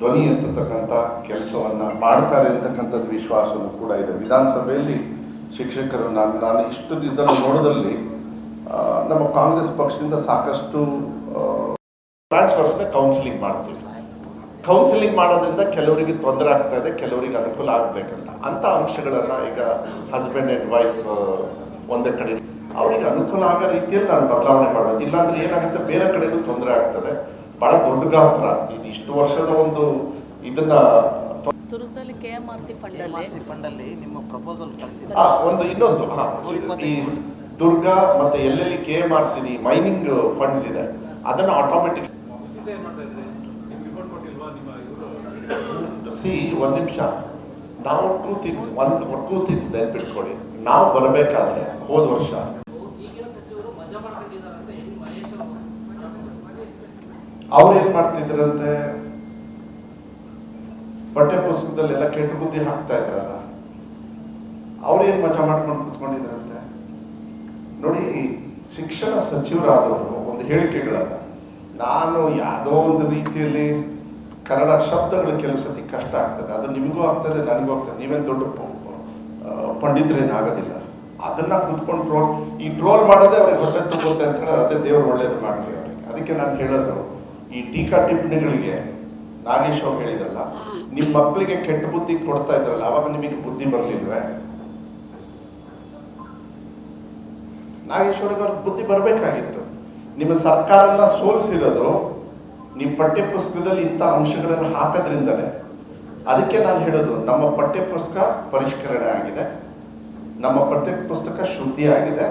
ಧ್ವನಿ ಎತ್ತತಕ್ಕಂಥ ಕೆಲಸವನ್ನು ಮಾಡ್ತಾರೆ ಅಂತಕ್ಕಂಥದ್ದು ವಿಶ್ವಾಸವೂ ಕೂಡ ಇದೆ. ವಿಧಾನಸಭೆಯಲ್ಲಿ ಶಿಕ್ಷಕರು ನಾನು ನಾನು ಇಷ್ಟು ಇದನ್ನು ನೋಡೋದ್ರಲ್ಲಿ ನಮ್ಮ ಕಾಂಗ್ರೆಸ್ ಪಕ್ಷದಿಂದ ಸಾಕಷ್ಟು ಟ್ರಾನ್ಸ್ಫರ್ಸ್ನ ಕೌನ್ಸಿಲಿಂಗ್ ಮಾಡ್ತೀವಿ. ಕೌನ್ಸಿಲಿಂಗ್ ಮಾಡೋದ್ರಿಂದ ಕೆಲವರಿಗೆ ತೊಂದರೆ ಆಗ್ತಾ ಇದೆ, ಕೆಲವರಿಗೆ ಅನುಕೂಲ ಆಗಬೇಕಂತ. ಅಂಥ ಅಂಶಗಳನ್ನು ಈಗ ಹಸ್ಬೆಂಡ್ ಆ್ಯಂಡ್ ವೈಫ್ ಒಂದೇ ಕಡೆ ಅವರಿಗೆ ಅನುಕೂಲ ಆಗೋ ರೀತಿಯಲ್ಲಿ ನಾನು ಬದಲಾವಣೆ ಮಾಡಬೇಕು. ಇಲ್ಲಾಂದರೆ ಏನಾಗುತ್ತೆ? ಬೇರೆ ಕಡೆಗೂ ತೊಂದರೆ ಆಗ್ತದೆ. ಭಾಳ ದೊಡ್ಡ ಗಾತ್ರ. ಇದು ಇಷ್ಟು ವರ್ಷದ ಒಂದು ಇದನ್ನ ಕೆ ಎಂ ಆರ್ ಸಿ ಫಂಡಲ್ಲಿ ನಿಮ್ಮ ಪ್ರಪೋಸಲ್ ಕಳಿಸಿದ್ರೆ ಆ, ಒಂದು ಇನ್ನೊಂದು ಹಾ, ಈ ದುರ್ಗ ಮತ್ತೆ ಎಲ್ಲೆಲ್ಲಿ K M R C mining funds ಇದೆ ಅದನ್ನ ಆಟೋಮೆಟಿಕ್ ಸಿ ಒಂದ್ ನಿಮಿಷ. ನಾವು two things one two things ನೆನ್ಪಿಟ್ಕೊಳ್ಳಿ. ನಾವು ಬರಬೇಕಾದ್ರೆ ಹೋದ ವರ್ಷ. ಅವ್ರು ಏನ್ ಮಾಡ್ತಿದ್ರಂತೆ ಬಟ್ಟೆ ಪುಸ್ತಕದಲ್ಲೆಲ್ಲ ಕೆಟ್ಟ ಬುದ್ಧಿ ಹಾಕ್ತಾ ಇದ್ರಲ್ಲ, ಅವ್ರೇನ್ ಮಜಾ ಮಾಡ್ಕೊಂಡು ಕುತ್ಕೊಂಡಿದ್ರಂತೆ? ನೋಡಿ, ಶಿಕ್ಷಣ ಸಚಿವರಾದವರು ಒಂದು ಹೇಳಿಕೆಗಳನ್ನ, ನಾನು ಯಾವುದೋ ಒಂದು ರೀತಿಯಲ್ಲಿ ಕನ್ನಡ ಶಬ್ದಗಳು ಕೆಲವು ಸತಿ ಕಷ್ಟ ಆಗ್ತದೆ, ಅದು ನಿಮಗೂ ಆಗ್ತದೆ, ನನಗೂ ಆಗ್ತದೆ, ನೀವೇನು ದೊಡ್ಡ ಪಂಡಿತರೇನಾಗೋದಿಲ್ಲ. ಅದನ್ನ ಕುತ್ಕೊಂಡು ಟ್ರೋಲ್, ಈ ಟ್ರೋಲ್ ಮಾಡೋದೇ ಅವ್ರಿಗೆ ಹೊಟ್ಟೆ ತುಂಬುತ್ತೆ ಅಂತ ಹೇಳಿ ಅದೇ ದೇವರು ಒಳ್ಳೇದು ಮಾಡಲಿ ಅವ್ರಿಗೆ. ಅದಕ್ಕೆ ನಾನು ಹೇಳೋದು ಈ ಟೀಕಾ ಟಿಪ್ಪಣಿಗಳಿಗೆ ನಾಗೇಶ್ ಅವ್ರು ಹೇಳಿದ್ರಲ್ಲ ನಿಮ್ಮ ಮಕ್ಕಳಿಗೆ ಕೆಟ್ಟ ಬುದ್ಧಿ ಕೊಡ್ತಾ ಇದ್ರಲ್ಲ, ಅವಾಗ ನಿಮಗೆ ಬುದ್ಧಿ ಬರಲಿಲ್ವೇ? ನಾಗೇಶ್ವರಿಗೆ ಅವ್ರಿಗೆ ಬುದ್ಧಿ ಬರಬೇಕಾಗಿತ್ತು. ನಿಮ್ಮ ಸರ್ಕಾರನ ಸೋಲಿಸಿರೋದು, ನಿಮ್ಮ ಪಠ್ಯ ಪುಸ್ತಕದಲ್ಲಿ ಇಂಥ ಅಂಶಗಳನ್ನು ಹಾಕೋದ್ರಿಂದಲೇ ಅದಕ್ಕೆ ನಾನು ಹೇಳೋದು, ನಮ್ಮ ಪಠ್ಯ ಪುಸ್ತಕ ಪರಿಷ್ಕರಣೆ ಆಗಿದೆ, ನಮ್ಮ ಪಠ್ಯ ಪುಸ್ತಕ ಶುದ್ಧಿ ಆಗಿದೆ,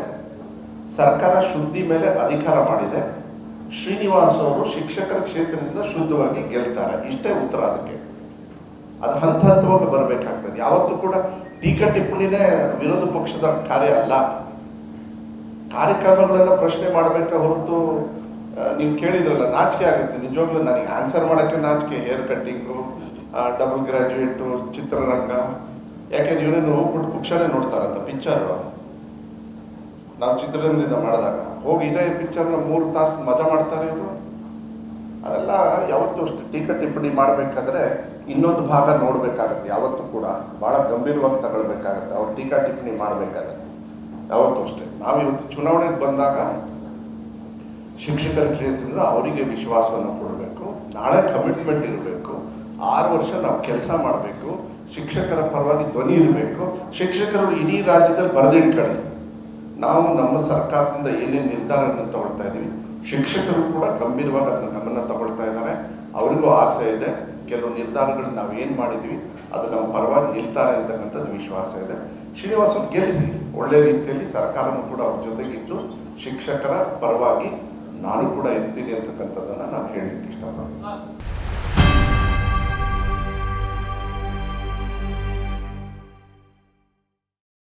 ಸರ್ಕಾರ ಶುದ್ಧಿ ಮೇಲೆ ಅಧಿಕಾರ ಮಾಡಿದೆ ಶ್ರೀನಿವಾಸ್ ಅವರು ಶಿಕ್ಷಕರ ಕ್ಷೇತ್ರದಿಂದ ಶುದ್ಧವಾಗಿ ಗೆಲ್ತಾರೆ. ಇಷ್ಟೇ ಉತ್ತರ ಅದಕ್ಕೆ. ಅದು ಹಂತ ಹಂತವಾಗಿ ಬರಬೇಕಾಗ್ತದೆ. ಯಾವತ್ತೂ ಕೂಡ ಟೀಕಾ ಟಿಪ್ಪಣಿನೇ ವಿರೋಧ ಪಕ್ಷದ ಕಾರ್ಯ ಅಲ್ಲ. ಕಾರ್ಯಕ್ರಮಗಳನ್ನು ಪ್ರಶ್ನೆ ಮಾಡಬೇಕಾ ಹೊರತು ನೀವು ಕೇಳಿದ್ರಲ್ಲ, ನಾಚಿಕೆ ಆಗುತ್ತೆ. ನಿಜವಾಗ್ಲೂ ನನಗೆ ಆನ್ಸರ್ ಮಾಡೋಕ್ಕೆ ನಾಚಿಕೆ. ಹೇರ್ ಕಟ್ಟಿಂಗು ಡಬಲ್ ಗ್ರಾಜುಯೇಟು ಚಿತ್ರರಂಗ. ಯಾಕೆಂದ್ರೆ ಇವರೇನು ಹೋಗ್ಬಿಟ್ಟು ಕುಕ್ಷಣೆ ನೋಡ್ತಾರಂತ ಪಿಕ್ಚರು ನಾವು ಚಿತ್ರರಂಗದಿಂದ ಮಾಡಿದಾಗ. ಹೋಗಿ ಇದೇ ಪಿಕ್ಚರ್ನ ಮೂರು ತಾಸು ಮಜಾ ಮಾಡ್ತಾರೆ ಇವರು. ಅದೆಲ್ಲ ಯಾವತ್ತೂ ಅಷ್ಟು ಟೀಕಾ ಟಿಪ್ಪಣಿ ಮಾಡಬೇಕಾದ್ರೆ ಇನ್ನೊಂದು ಭಾಗ ನೋಡಬೇಕಾಗತ್ತೆ, ಯಾವತ್ತೂ ಕೂಡ. ಭಾಳ ಗಂಭೀರವಾಗಿ ತಗೊಳ್ಬೇಕಾಗತ್ತೆ, ಅವ್ರು ಟೀಕಾ ಟಿಪ್ಪಣಿ ಮಾಡಬೇಕಾದ್ರೆ. ಯಾವತ್ತೂ ಅಷ್ಟೇ. ನಾವಿವತ್ತು ಚುನಾವಣೆಗೆ ಬಂದಾಗ ಶಿಕ್ಷಕರ ಕ್ಷೇತ್ರದಿಂದ ಅವರಿಗೆ ವಿಶ್ವಾಸವನ್ನು ಕೊಡಬೇಕು, ನಾಳೆ ಕಮಿಟ್ಮೆಂಟ್ ಇರಬೇಕು, ಆರು ವರ್ಷ ನಾವು ಕೆಲಸ ಮಾಡಬೇಕು, ಶಿಕ್ಷಕರ ಪರವಾಗಿ ಧ್ವನಿ ಇರಬೇಕು, ಶಿಕ್ಷಕರು ಇಡೀ ರಾಜ್ಯದಲ್ಲಿ ಬರೆದಿಡ್ಕೊಳ್ಳಿ. ನಾವು ನಮ್ಮ ಸರ್ಕಾರದಿಂದ ಏನೇನು ನಿರ್ಧಾರವನ್ನು ತಗೊಳ್ತಾ ಇದ್ದೀವಿ ಶಿಕ್ಷಕರು ಕೂಡ ಗಂಭೀರವಾಗಿ ಅದನ್ನು ಗಮನ ತಗೊಳ್ತಾ ಇದ್ದಾರೆ. ಅವರಿಗೂ ಆಸೆ ಇದೆ. ಕೆಲವು ನಿರ್ಧಾರಗಳು ನಾವು ಏನು ಮಾಡಿದ್ವಿ ಅದು ನಮ್ಮ ಪರವಾಗಿ ನಿಲ್ತಾರೆ ಅಂತಕ್ಕಂಥದ್ದು ವಿಶ್ವಾಸ ಇದೆ. ಶ್ರೀನಿವಾಸನ್ ಗೆಲ್ಲಿಸಿ, ಒಳ್ಳೆ ರೀತಿಯಲ್ಲಿ ಸರ್ಕಾರವೂ ಕೂಡ ಅವ್ರ ಜೊತೆಗಿದ್ದು, ಶಿಕ್ಷಕರ ಪರವಾಗಿ ನಾನು ಕೂಡ ಇರ್ತೀನಿ ಅಂತಕ್ಕಂಥದ್ದನ್ನು ನಾನು ಹೇಳಲಿಕ್ಕೆ ಇಷ್ಟಪಡ್ತೀನಿ